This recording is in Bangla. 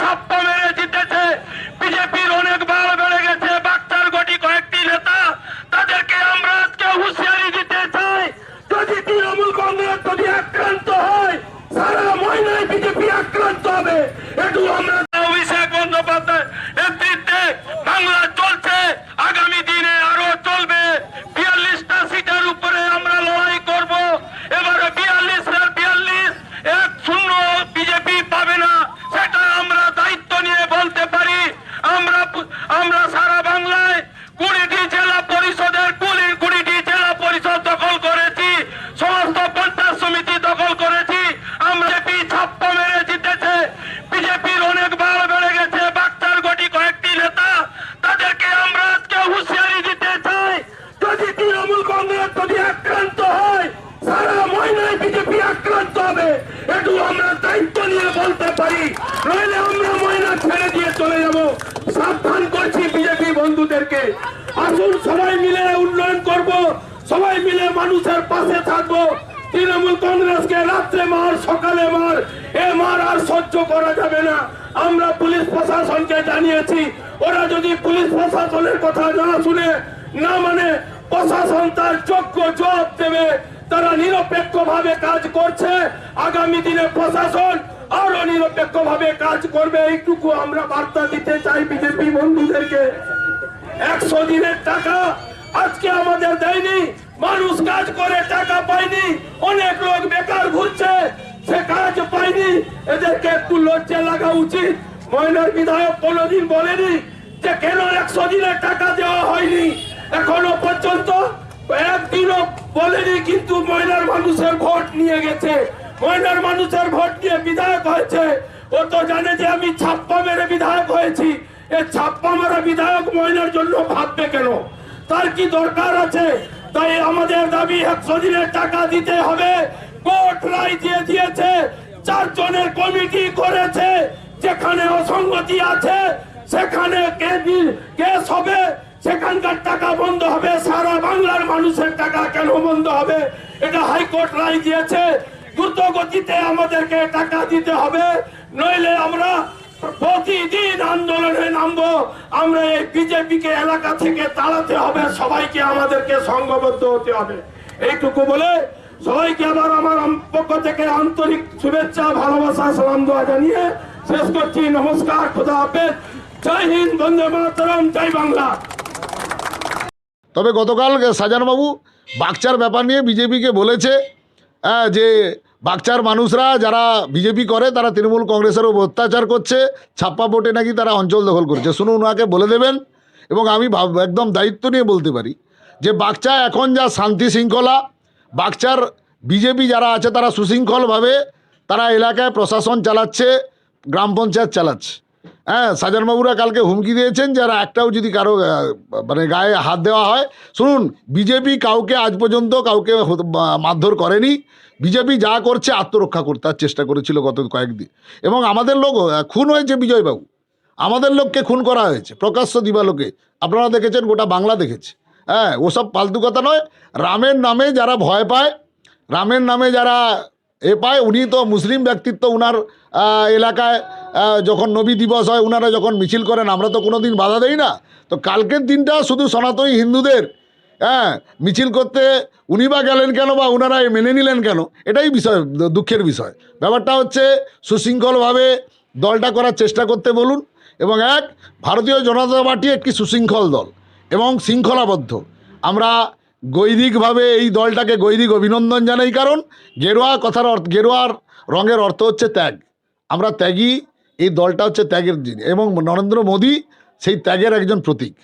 ছাপ্পা মেরে জিতেছে। বিজেপির অনেক বার বেড়ে গেছে। বাচ্চার গটি কয়েকটি নেতা, তাদেরকে আমরা আজকে হুঁশিয়ারি দিতে চাই। যদি তৃণমূল কংগ্রেস যদি আক্রান্ত হয়, সারা মহিলায় বিজেপি আক্রান্ত হবে। একটু আমরা অভিষেক বন্দ্যোপাধ্যায় নেতৃত্বে বাংলা চলছে আগামী দিনে আরও চলবে বিয়াল্লিশটা সিটের উপরে আমরা লড়াই করব এবারে বিয়াল্লিশ বিয়াল্লিশ এক শূন্য বিজেপি পাবে না সেটা আমরা দায়িত্ব নিয়ে বলতে পারি আমরা আমরা সারা বাংলায় কুড়িটি জেলা পরিষদের কুড়ি কুড়িটি জেলা পরিষদ দখল করেছি সমস্ত পঞ্চায়েত সমিতি দখল করেছি আমরা বিজেপি ছাপ্পা মেরে জিতেছে বিজেপির অনেক বার বেড়ে গেছে বাচ্চার গটি কয়েকটি নেতা তাদেরকে আমরা আজকে হুঁশিয়ারি দিতে চাই যদি তৃণমূল কংগ্রেস যদি আক্রান্ত হয় সারা মহিলায় বিজেপি আক্রান্ত হবে একটু আমরা দায়িত্ব নিয়ে বলতে পারি নইলে আমরা মহিলা ছেড়ে দিয়ে চলে যাব। সাবধান করছি বিজেপি বন্ধুদেরকে। আসুন, সবাই মিলে উন্নয়ন করব, সবাই মিলে মানুষের পাশে থাকব। তৃণমূল কংগ্রেসকে রাত্রে মার, সকালে মার, এ মার আর সহ্য করা যাবে না। আমরা পুলিশ প্রশাসনকে জানিয়েছি, ওরা যদি পুলিশ প্রশাসনের কথা না শুনে, না মানে প্রশাসন তার যোগ্য জবাব দেবে। তারা নিরপেক্ষ ভাবে কাজ করছে। আগামী দিনে প্রশাসন আরও নিরপেক্ষ ভাবে কাজ করবে, এইটুকু আমরা বার্তা দিতে চাই বিজেপি বন্ধুদেরকে। একশো দিনের টাকা আজকে আমাদের দেয়নি, মানুষ কাজ করে টাকা পায়নি, অনেক লোক বেকার ঘুরছে, সে কাজ পায়নি, এদেরকে একটু লজ্জা লাগা উচিত। ময়নার বিধায়ক কোনোদিন বলেনি যে কেন একশো দিনের টাকা দেওয়া হয়নি, এখনও পর্যন্ত। একদিনও বলেনি, কিন্তু ময়নার মানুষের ভোট নিয়ে গেছে। ময়নার মানুষের ভোট নিয়ে বিধায়ক হয়েছে। ও তো জানে যে আমি ছাপ্পা মেরে বিধায়ক হয়েছি। এ ছাপ্পা মারা বিধায়ক ময়নার জন্য ভাববে কেন? তার কি দরকার আছে? তাই আমাদের দাবি একশো দিনের টাকা দিতে হবে। কোর্ট রায় দিয়ে দিয়েছে। চারজনের কমিটি করেছে। যেখানে অসঙ্গতি আছে, সেখানে কেস হবে, সেখানকার টাকা বন্ধ হবে। সারা বাংলার মানুষের টাকা কেন বন্ধ হবে? এটা হাইকোর্ট রায় দিয়েছে। দ্রুত গতিতে আমাদেরকে টাকা দিতে হবে নইলে আমরা প্রতিদিন আন্দোলনে নামবো। আমরা এই বিজেপিকে এলাকা থেকে তাড়াতে হবে সবাইকে আমাদেরকে সংঘবদ্ধ হতে হবে। এইটুকু বলে সবাইকে আবার আমার পক্ষ থেকে আন্তরিক শুভেচ্ছা ভালোবাসা সালাম দোয়া জানিয়ে শেষ করছি। নমস্কার খোদা হাফেজ। জয় হিন্দ বন্দে মাতরম জয় বাংলা। তবে গতকাল সাজানবাবু বাগচার ব্যাপার নিয়ে বিজেপিকে বলেছে হ্যাঁ, যে বাগচার মানুষরা যারা বিজেপি করে, তারা তৃণমূল কংগ্রেসের উপর অত্যাচার করছে, ছাপ্পা ভোটে নাকি তারা অঞ্চল দখল করছে। শুনুন ওনাকে বলে দেবেন, এবং আমি একদম দায়িত্ব নিয়ে বলতে পারি যে বাগচা এখন যা শান্তি শৃঙ্খলা, বাগচার বিজেপি যারা আছে, তারা সুশৃঙ্খলভাবে তারা এলাকায় প্রশাসন চালাচ্ছে, গ্রাম পঞ্চায়েত চালাচ্ছে। হ্যাঁ সাজানবাবুরা কালকে হুমকি দিয়েছেন যারা একটাও যদি কারও মানে গায়ে হাত দেওয়া হয়, শুনুন বিজেপি কাউকে আজ পর্যন্ত কাউকে মারধর করেনি। বিজেপি যা করছে আত্মরক্ষা করতে চেষ্টা করেছিল গত কয়েকদিন। এবং আমাদের লোক খুন হয়েছে বিজয়বাবু। আমাদের লোককে খুন করা হয়েছে, প্রকাশ্য দিবালোকে। আপনারা দেখেছেন, গোটা বাংলা দেখেছে। হ্যাঁ ওসব ফালতু কথা নয়, রামের নামে যারা ভয় পায়, রামের নামে যারা এ পায়, উনি তো মুসলিম ব্যক্তিত্ব, উনার এলাকায় যখন নবী দিবস হয়, উনারা যখন মিছিল করেন, আমরা তো কোনো দিন বাধা দেই না। তো কালকের দিনটা শুধু সনাতনী হিন্দুদের হ্যাঁ মিছিল করতে উনি বা গেলেন কেন বা ওনারা মেনে নিলেন কেন? এটাই বিষয় দুঃখের বিষয়। ব্যাপারটা হচ্ছে, সুশৃঙ্খলভাবে দলটা করার চেষ্টা করতে বলুন। এবং এক, ভারতীয় জনতা পার্টি একটি সুশৃঙ্খল দল এবং শৃঙ্খলাবদ্ধ। আমরা গৈরিকভাবে এই দলটাকে গৈরিক অভিনন্দন জানাই, কারণ গেরুয়া কথার অর্থ, গেরুয়ার রঙের অর্থ হচ্ছে ত্যাগ। আমরা ত্যাগী, এই দলটা হচ্ছে ত্যাগের এবং নরেন্দ্র মোদী সেই ত্যাগের একজন প্রতীক।